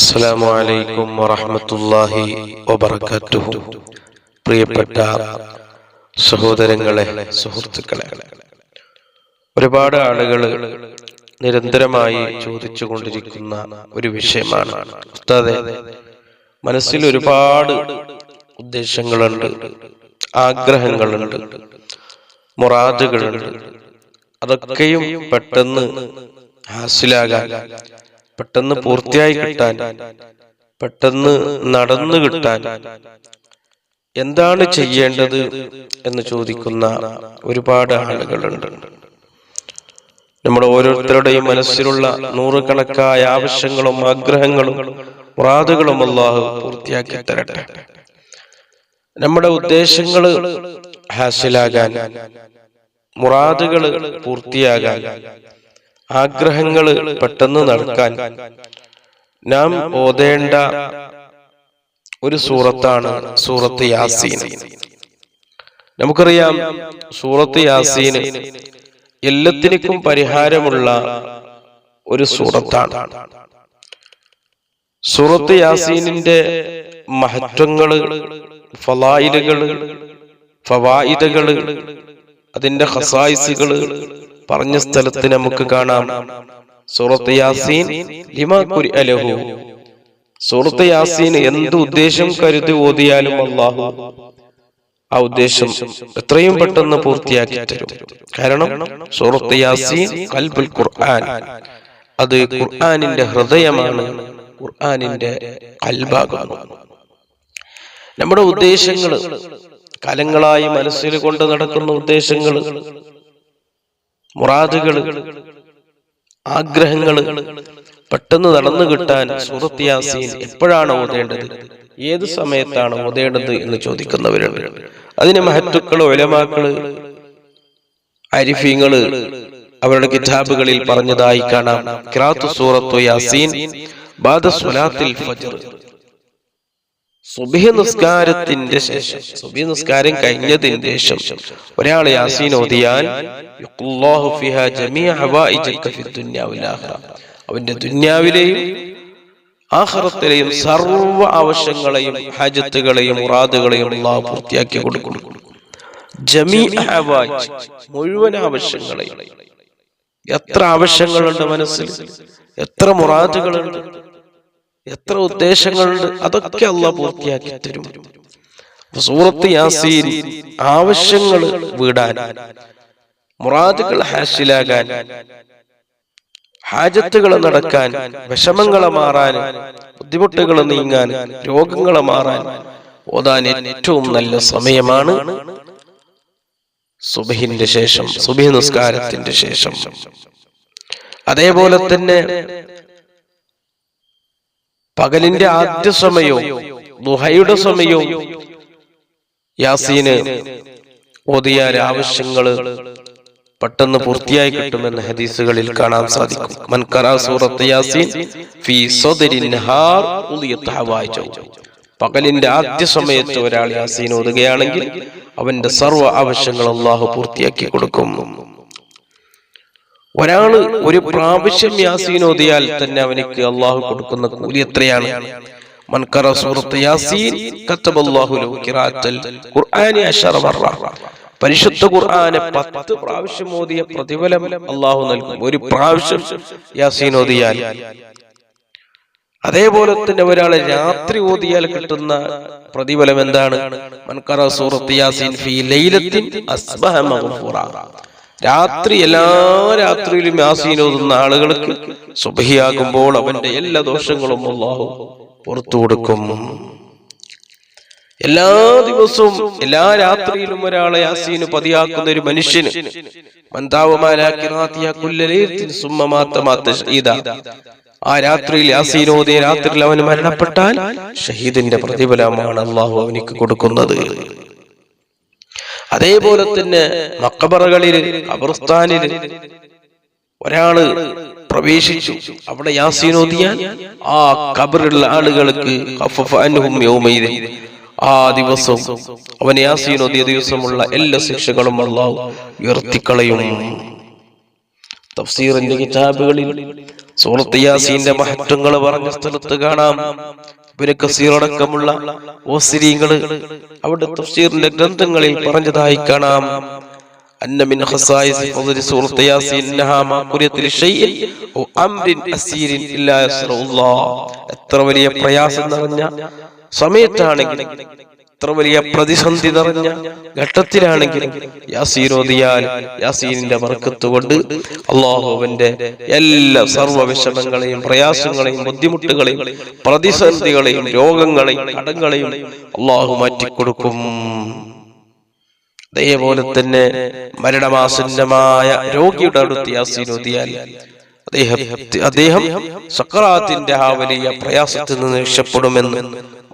അസ്സലാമു അലൈക്കും വറഹ്മത്തുള്ളാഹി വബറകാതുഹു. പ്രിയപ്പെട്ട സഹോദരങ്ങളെ സുഹൃത്തുക്കളെ ഒരുപാട് ആളുകൾ നിരന്തരമായി ചോദിച്ചു കൊണ്ടിരിക്കുന്ന ഒരു വിഷയമാണ്. മനസ്സിൽ ഒരുപാട് ഉദ്ദേശങ്ങളുണ്ട് ആഗ്രഹങ്ങളുണ്ട് മുറാദുകളുണ്ട്. അതൊക്കെയും പെട്ടെന്ന് ഹാസിലാകാൻ പെട്ടെന്ന് പൂർത്തിയായി കിട്ടാൻ പെട്ടെന്ന് നടന്നു കിട്ടാൻ. എന്താണ് ചെയ്യേണ്ടത് എന്ന് ചോദിക്കുന്ന ഒരുപാട് ആളുകളുണ്ട്. നമ്മുടെ ഓരോരുത്തരുടെയും മനസ്സിലുള്ള നൂറുകണക്കായ ആവശ്യങ്ങളും ആഗ്രഹങ്ങളും മുറാദുകളും അള്ളാഹു പൂർത്തിയാക്കി തരട്ടെ. നമ്മുടെ ഉദ്ദേശങ്ങൾ ഹാസിലാകാൻ മുറാദുകൾ പൂർത്തിയാകാൻ. ആഗ്രഹങ്ങൾ പെട്ടെന്ന് നടക്കാൻ നാം ഓതേണ്ട ഒരു സൂറത്താണ് സൂറത്ത് യാസീൻ. നമുക്കറിയാം സൂറത്ത് യാസീന് എല്ലാത്തിനും പരിഹാരമുള്ള ഒരു സൂറത്താണ്. സൂറത്ത് യാസീനിന്റെ മഹത്വങ്ങൾ ഫലായിലുകൾ ഫവായിദകൾ അതിന്റെ ഹസായിസുകൾ പറഞ്ഞ സ്ഥലത്ത് നമുക്ക് കാണാം. സൂറത്ത് യാസീൻ അലഹു. സൂറത്ത് യാസീൻ എന്ത് ഉദ്ദേശം കരുതി ഓതിയാലും അള്ളാഹു ആ ഉദ്ദേശം എത്രയും പെട്ടെന്ന് പൂർത്തിയാക്കി തരും. കാരണം സൂറത്ത് യാസീൻ കൽബുൽ ഖുർആൻ. അത് ഖുർആനിന്റെ ഹൃദയമാണ്. ഖുർആനിന്റെ കൽബാകുന്നു. നമ്മുടെ ഉദ്ദേശങ്ങൾ കാലങ്ങളായി മനസ്സിൽ കൊണ്ട് നടക്കുന്ന ഉദ്ദേശങ്ങൾ മുറാദുകൾ ആഗ്രഹങ്ങൾ പെട്ടെന്ന് നടന്നു കിട്ടാൻ സൂറത്ത് യാസീൻ എപ്പോഴാണ് ഓതേണ്ടത്? ഏത് സമയത്താണ് ഓതേണ്ടത് എന്ന് ചോദിക്കുന്നവരുണ്ട് അതിന് മഹത്തുക്കൾ ഒലമാക്കൾ അരിഫീങ്ങൾ അവരുടെ കിതാബുകളിൽ പറഞ്ഞതായി കാണാം. ക്രാത്തു സൂറത്തു യാസീൻ ബാദ സ്വലാത്തിൽ ഫജ്ർ. സുബഹി നിസ്കാരത്തിന്റെ ശേഷം സുബഹി നിസ്കാരം കഴിഞ്ഞതിന് ശേഷം ഒരാൾ യാസീൻ ഓതിയാൽ അവന്റെ ദുന്യാവിലെയും ആഹ്റത്തിലെയും സർവ ആവശ്യങ്ങളെയും ഹാജത്തുകളെയും മുറാദുകളെയും അള്ളാഹു പൂർത്തിയാക്കി കൊടുക്കും. ജമീഅ ഹവായിജ് മുഴുവൻ ആവശ്യങ്ങളെയും എത്ര ആവശ്യങ്ങളുണ്ട് മനസ്സിൽ? എത്ര മുറാദുകളുണ്ട്? എത്ര ഉദ്ദേശങ്ങളുണ്ട്? അതൊക്കെ അല്ല പൂർത്തിയാക്കി തരും. സൂറത്ത് യാസീൻ ആവശ്യങ്ങൾ വീടാൻ മുറാദുകൾ ഹാസിലാകാൻ ഹാജത്തുകൾ നടക്കാൻ വിഷമങ്ങളെ മാറാൻ ബുദ്ധിമുട്ടുകൾ നീങ്ങാൻ രോഗങ്ങളെ മാറാൻ ഓതാൻ ഏറ്റവും നല്ല സമയമാണ് സുബഹിന്റെ ശേഷം സുബഹി നിസ്കാരത്തിന്റെ ശേഷം. അതേപോലെ തന്നെ പകലിന്റെ ആദ്യ സമയവും ദുഹയുടെ സമയവും യാസീന് ഓതിയാൽ ആവശ്യങ്ങൾ പെട്ടെന്ന് പൂർത്തിയായി കിട്ടുമെന്ന് ഹദീസുകളിൽ കാണാൻ സാധിക്കും. മൻകറ സൂറത്ത് യാസീൻ ഫീ പകലിന്റെ ആദ്യ സമയത്ത് ഒരാൾ യാസീൻ ഓതുകയാണെങ്കിൽ അവന്റെ സർവ ആവശ്യങ്ങൾ അള്ളാഹു പൂർത്തിയാക്കി കൊടുക്കും. ഒരാൾ ഒരു പ്രാവശ്യം യാസീൻ ഓതിയാൽ തന്നെ അവനിക്ക് അള്ളാഹു കൊടുക്കുന്ന കൂലി എത്രയാണ്? മൻകറ സൂറത്ത് യാസീൻ ഖുർആനി പരിശുദ്ധ ഖുർആനെ പത്ത് പ്രാവശ്യം ഓതിയ പ്രതിഫലം അള്ളാഹു നൽകും ഒരു പ്രാവശ്യം യാസീൻ ഓതിയാൽ. അതേപോലെ തന്നെ ഒരാളെ രാത്രി ഓതിയാൽ കിട്ടുന്ന പ്രതിഫലം എന്താണ്? മൻകറ സൂറത്ത് യാസീൻ ഫീ ലൈലത്തിൻ അസ്ബഹ മഗ്ഫൂറ. രാത്രി എല്ലാ രാത്രിയിലും യാസീൻ ഓതുന്ന ആളുകൾക്ക് സുബഹിയാകുമ്പോൾ അവന്റെ എല്ലാ ദോഷങ്ങളും അള്ളാഹു പുറത്തു കൊടുക്കും. എല്ലാ ദിവസവും എല്ലാ രാത്രിയിലും ഒരാളെ യാസീന് പതിയാക്കുന്ന ഒരു മനുഷ്യന് ആ രാത്രിയിൽ യാസീൻ ഓതിയ രാത്രിയിൽ അവൻ മരണപ്പെട്ടാൽ ഷഹീദിന്റെ പ്രതിഫലമാണ് അള്ളാഹു അവനിക്ക് കൊടുക്കുന്നത്. അതേപോലെ തന്നെ മക്കബറകളിൽ ഖബർസ്ഥാനിൽ ഒരാൾ പ്രവേശിച്ചു. അവിടെ യാസീനോദിയാൻ ആ കബറുള്ള ആളുകൾക്ക് ആ ദിവസം അവൻ യാസീനോദിയ ദിവസമുള്ള എല്ലാ ശിക്ഷകളും അള്ളാഹു ഉയർത്തിക്കളയും. തഫ്സീറിന്റെ കിതാബുകളിൽ സൂറത്ത് യാസീന്റെ മഹത്വങ്ങൾ പറഞ്ഞ സ്ഥലത്ത് കാണാം. ഇബ്നു കസീർ അടക്കമുള്ള ഓസിരീങ്ങൾ അവിടെ തഫ്സീറിന്റെ ഗ്രന്ഥങ്ങളിൽ പറഞ്ഞതായി കാണാം. എത്ര വലിയ പ്രയാസം നിറഞ്ഞ സമയത്താണെങ്കിലും എത്ര വലിയ പ്രതിസന്ധി നിറഞ്ഞ ഘട്ടത്തിലാണെങ്കിലും യാസീൻ ഓതിയാൽ യാസീനിന്റെ വർക്കത്ത് കൊണ്ട് അള്ളാഹുവിന്റെ എല്ലാ സർവ വിഷമങ്ങളെയും പ്രയാസങ്ങളെയും ബുദ്ധിമുട്ടുകളെയും പ്രതിസന്ധികളെയും രോഗങ്ങളെയും കടങ്ങളെയും അള്ളാഹു മാറ്റിക്കൊടുക്കും. അതേപോലെ തന്നെ മരണമാസന്നമായ രോഗിയുടെ അടുത്ത് യാസീൻ ഓതിയാൽ അദ്ദേഹം സക്കറാത്തിന്റെ ആ വലിയ പ്രയാസത്തിൽ നിന്ന് രക്ഷപ്പെടുമെന്ന്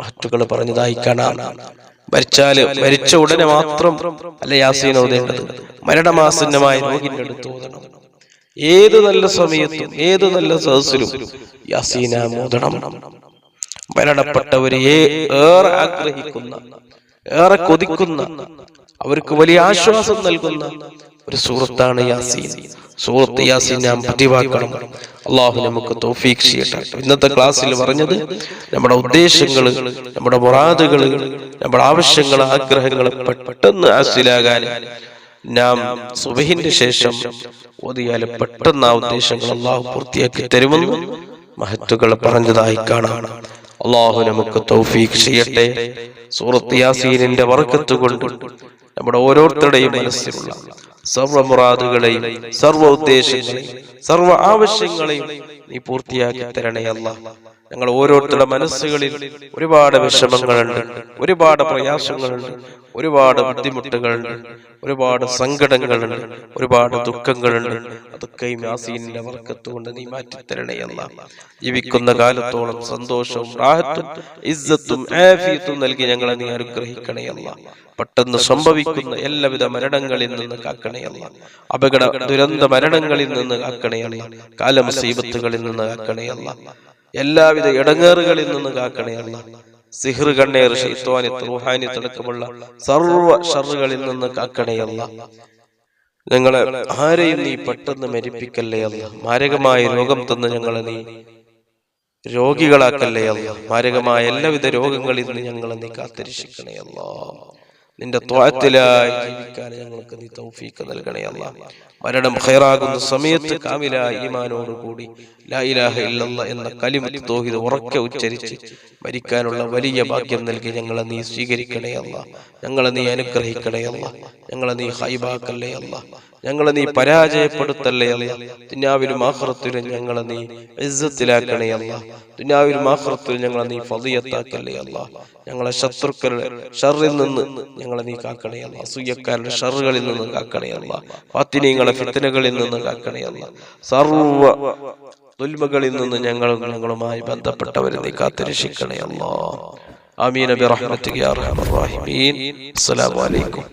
മറ്റുകൾ പറഞ്ഞതായി കാണാം. മരിച്ചാൽ മരിച്ച ഉടനെ മാത്രം അല്ല യാസീൻ ഓതേണ്ടത്. മരണമാസന്നമായ രോഗിന്റെ അടുത്ത് ഓതണം. ഏത് നല്ല സമയത്തും ഏത് നല്ല സദസ്സിലും യാസീന മോദണം മരണപ്പെട്ടവരെ ഏറെ ആഗ്രഹിക്കുന്ന ഏറെ കൊതിക്കുന്ന അവർക്ക് വലിയ ആശ്വാസം നൽകുന്ന ഒരു സൂറത്താണ് യാസീൻ. സൂറത്ത് യാസീൻ നാം പതിവാക്കണം. അള്ളാഹു നമുക്ക് തൗഫീഖ് ചെയ്യട്ടെ. ഇന്നത്തെ ക്ലാസ്സിൽ പറഞ്ഞത് നമ്മുടെ ഉദ്ദേശങ്ങൾ നമ്മുടെ മുറാദുകൾ നമ്മുടെ ആവശ്യങ്ങൾ ആഗ്രഹങ്ങൾ പെട്ടെന്ന് ഹാസിലാകാൻ നാം സുബഹിന്റെ ശേഷം ഓതിയാൽ പെട്ടെന്ന് ആ ഉദ്ദേശങ്ങൾ അള്ളാഹു പൂർത്തിയാക്കി തരുമെന്ന് മഹത്തുകൾ പറഞ്ഞതായി കാണാം. അള്ളാഹു നമുക്ക് തൗഫീഖ് ചെയ്യട്ടെ. സൂറത്ത് യാസീനിന്റെ വർക്കത്ത് കൊണ്ട് നമ്മുടെ ഓരോരുത്തരുടെയും മനസ്സിലുള്ള സർവ മുറാദുകളെയും സർവ ഉദ്ദേശങ്ങളെയും സർവ ആവശ്യങ്ങളെയും നീ പൂർത്തിയാക്കി തരണേ അല്ല ഞങ്ങൾ ഓരോരുത്തരുടെ മനസ്സുകളിൽ ഒരുപാട് വിഷമങ്ങളുണ്ട് ഒരുപാട് പ്രയാസങ്ങളുണ്ട് ഒരുപാട് ബുദ്ധിമുട്ടുകളുണ്ട് ഒരുപാട് സങ്കടങ്ങളുണ്ട് ഒരുപാട് ദുഃഖങ്ങളുണ്ട്. അതൊക്കെ യാസീനിന്റെ വർക്കത്ത് കൊണ്ട് നീ മാറ്റിത്തരണേ അല്ല. ജീവിക്കുന്ന കാലത്തോളം സന്തോഷവും റാഹത്തും ഇസ്സത്തും ആഫിയത്തും നൽകി ഞങ്ങളെ നീ അനുഗ്രഹിക്കണേ അല്ല. പെട്ടെന്ന് സംഭവിക്കുന്ന എല്ലാവിധ മരണങ്ങളിൽ നിന്ന് കാക്കണയല്ല അപകട ദുരന്ത മരണങ്ങളിൽ നിന്ന് കാക്കണേ കാലം കാലമുസീബത്തുകളിൽ നിന്ന് കാക്കണേ അല്ല. എല്ലാവിധ ഇടങ്ങേറുകളിൽ നിന്ന് കാക്കണേ അല്ല കണ്ണേർ ഷെയ്ത്വാനി റുഹാനി തുടക്കമുള്ള സർവ ഷറുകളിൽ നിന്ന് കാക്കണേ ഞങ്ങളെ ആരെയും നീ പെട്ടെന്ന് മരിപ്പിക്കല്ലേ അല്ല മാരകമായ രോഗം തന്ന് ഞങ്ങളെ നീ രോഗികളാക്കല്ലേ അല്ല മാരകമായ എല്ലാവിധ രോഗങ്ങളിൽ നിന്ന് ഞങ്ങളെ നീ കാത്തിരക്ഷിക്കണേ അല്ല നിന്റെ ത്വാത്തിലായി ജീവിക്കാൻ ഞങ്ങൾക്ക് നീ തൗഫീക്ക് നൽകണേ അല്ല. മരണം ഖൈറാകുന്ന സമയത്ത് കാമിലായ ഈമാനോട് കൂടി ലാ ഇലാഹ ഇല്ലല്ല എന്ന കലിമത്ത് തോഹിത് ഉറക്കെ ഉച്ചരിച്ച് മരിക്കാനുള്ള വലിയ ഭാഗ്യം നൽകി ഞങ്ങളെ നീ സ്വീകരിക്കണേ അല്ല. ഞങ്ങളെ നീ അനുഗ്രഹിക്കണേ അല്ല. ഞങ്ങളെ നീ ഹൈബാക്കല്ലേ അല്ല. ഞങ്ങളെ നീ പരാജയപ്പെടുത്തല്ലേ അല്ല. ദുനിയാവിലും ആഹ്റത്തിലും ഞങ്ങളെ നീ ഇസ്സത്തിലാക്കണേ അല്ല. ദുനിയാവിലും ആഹ്റത്തിലും ഞങ്ങളെ നീ ഫതിയത്താക്കല്ലേ അല്ല. ഞങ്ങളെ ശത്രുക്കളുടെ ഷറിൽ നിന്ന് ഞങ്ങളെ നീ കാക്കണേ അല്ല. അസൂയക്കാരുടെ ഷറുകളിൽ നിന്ന് കാക്കണേ അല്ല. ഫാത്തിനീങ്ങളെ ഫിത്തനകളിൽ നിന്ന് കാക്കണേ അല്ല. സർവ ദുൽമകളിൽ നിന്ന് ഞങ്ങളും ഞങ്ങളുമായി ബന്ധപ്പെട്ടവരെ നീ കാത്തിരക്ഷിക്കണേ അല്ല. യാ അർഹമർ റഹീമീൻ. അസ്സലാമു അലൈക്കും.